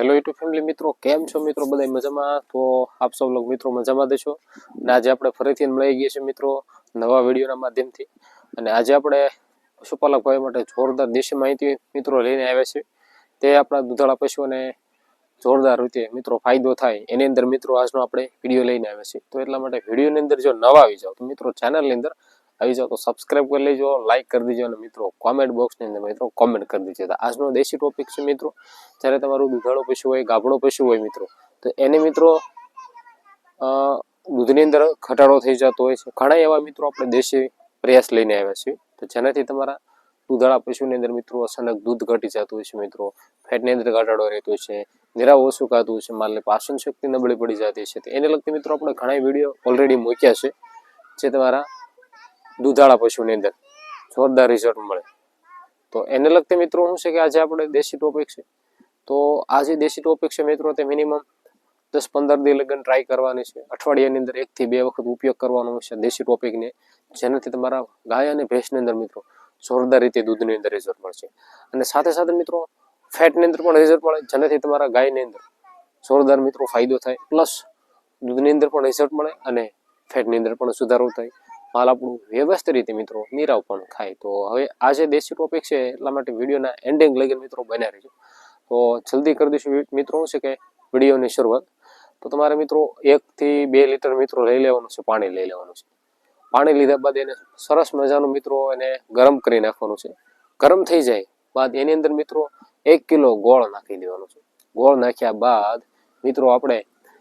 Family મિત્રો, કેમ છો મિત્રો? બધા મજામાં? તો આપ સૌ લોકો મિત્રો મજામાં દેશો અને આજે આપણે ફરીથી મળી ગયા છીએ મિત્રો નવા વિડીયોના માધ્યમથી. અને આજે આપણે પશુપાલક ભાઈ માટે જોરદાર દેશી માહિતી મિત્રો લઈને આવ્યા છે તે આપણા દુધાળા પશુઓને જોરદાર રીતે મિત્રો ફાયદો થાય એની અંદર મિત્રો આજનો આપણે વીડિયો લઈને આવ્યા છીએ. તો એટલા માટે વિડીયોની અંદર જો નવા આવી જાઓ તો મિત્રો ચેનલની અંદર આવી જાઓ તો સબસ્ક્રાઇબ કરી લેજો લાઇક કરી દેજો અને મિત્રો કોમેન્ટ બોક્સની અંદર મિત્રો કોમેન્ટ કરી દેજો. આજનો દેશી ટોપિક છે મિત્રો, જ્યારે તમારું દુધાળો પશુ હોય ગાભડો પશુ હોય મિત્રો, તો એને મિત્રો દૂધની અંદર ઘટાડો થઈ જતો હોય છે. ઘણા એવા મિત્રો આપણે દેશી પ્રયાસ લઈને આવ્યા છીએ. તો જેનાથી તમારા દૂધાળા પશુની અંદર મિત્રો અચાનક દૂધ ઘટી જતું હોય છે મિત્રો, ફેટની અંદર ઘટાડો રહેતો છે, નિરાવ ઓછું ખાતું હોય છે માલને પાચન શક્તિ નબળી પડી જતી છે. તો એને લગતી મિત્રો આપણે ઘણા વીડિયો ઓલરેડી મૂક્યા છે, જે તમારા દુધાળા પશુની અંદર જોરદાર રિઝલ્ટ મળે. તો એને લગતી મિત્રો શું છે કે આજે આપણે દેશી ટોપિક છે. તો આ જે દેશી ટોપિક છે મિત્રો તે મિનિમમ દસ પંદર દી લગન ટ્રાય કરવાની છે. અઠવાડિયાની અંદર એકથી બે વખત ઉપયોગ કરવાનો છે દેશી ટોપિકને જેનાથી તમારા ગાય અને ભેંસની અંદર મિત્રો જોરદાર રીતે દૂધની અંદર રિઝલ્ટ મળશે. અને સાથે સાથે મિત્રો ફેટની અંદર પણ રિઝલ્ટ મળે, જેનાથી તમારા ગાયની અંદર જોરદાર મિત્રો ફાયદો થાય. પ્લસ દૂધની અંદર પણ રિઝલ્ટ મળે અને ફેટની અંદર પણ સુધારો થાય. માલ આપણું વ્યવસ્થિત રીતે મિત્રો નીરાવ પણ ખાય તો હવે આ જે દેશી ટોપિક છે, એટલા માટે વિડીયોના એન્ડિંગ લગી મિત્રો બન્યા રહેજો. તો જલ્દી કરી દઈશું મિત્રો, શું છે કે વિડીયોની શરૂઆત. તો તમારે મિત્રો એકથી બે લીટર મિત્રો લઈ લેવાનું છે, પાણી લઈ લેવાનું છે. પાણી લીધા બાદ એને સરસ મજાનું મિત્રો એને ગરમ કરી નાખવાનું છે. ગરમ થઈ જાય બાદ એની અંદર મિત્રો એક કિલો ગોળ નાખી દેવાનો છે. ગોળ નાખ્યા બાદ મિત્રો આપણે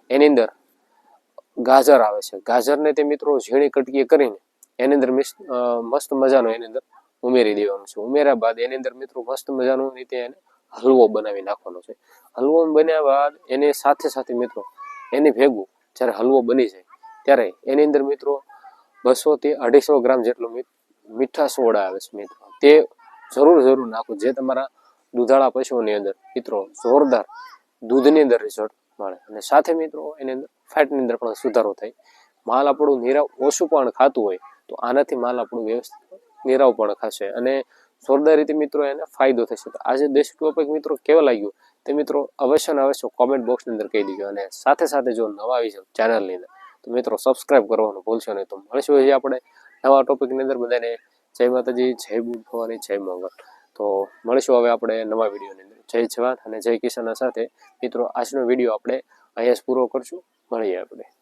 એની અંદર ગાજર આવે છે. ગાજરને તે મિત્રો ઝીણી કટકી કરીને એની અંદર મિસ- મસ્ત મજાનો એની અંદર ઉમેરી દેવાનું છે. ઉમેર્યા બાદ એની અંદર મિત્રો મસ્ત મજાનું રીતે એને હલવો બનાવી નાખવાનો છે. હલવો બન્યા બાદ એની સાથે સાથે મિત્રો એને ભેગું જ્યારે હલવો બની જાય ત્યારે એની અંદર મિત્રો બસો થી અઢીસો ગ્રામ જેટલો મીઠા સોડા આવે છે મિત્રો. તે જરૂર જરૂર નાખો. જે તમારા દૂધાળા પશુઓની અંદર મિત્રો જોરદાર દૂધની અંદર રિઝલ્ટ મળે. અને સાથે મિત્રો, એની ફેટની અંદર પણ સુધારો થાય. માલ આપણું નીરાવ ઓછું પણ ખાતું હોય, તો આનાથી માલ આપણું વ્યવસ્થિત નીરવ પણ ખાશે. અને જોરદાર રીતે મિત્રો, એને ફાયદો થશે. તો આજે દેશ ટોપિક મિત્રો, કેવો લાગ્યો? તે મિત્રો, અવશ્ય ને અવશ્ય કોમેન્ટ બોક્સની અંદર કહી દીજો. અને સાથે સાથે જો નવા આવી જાવ ચેનલની અંદર, તો મિત્રો સબસ્ક્રાઇબ કરવાનું ભૂલશો નહીં. તો મળશું હજી આપણે નવા ટોપિકની અંદર. બધાને જય માતાજી, જય બુદ્ધ ભવાની, જય મંગળ. તો મળીશું હવે આપણે નવા વિડીયોની જય જવાન અને જય કિસાનના સાથે મિત્રો, આજનો વીડિયો આપણે અહીંયા જ પૂરો કરશું. મળીએ આપણે.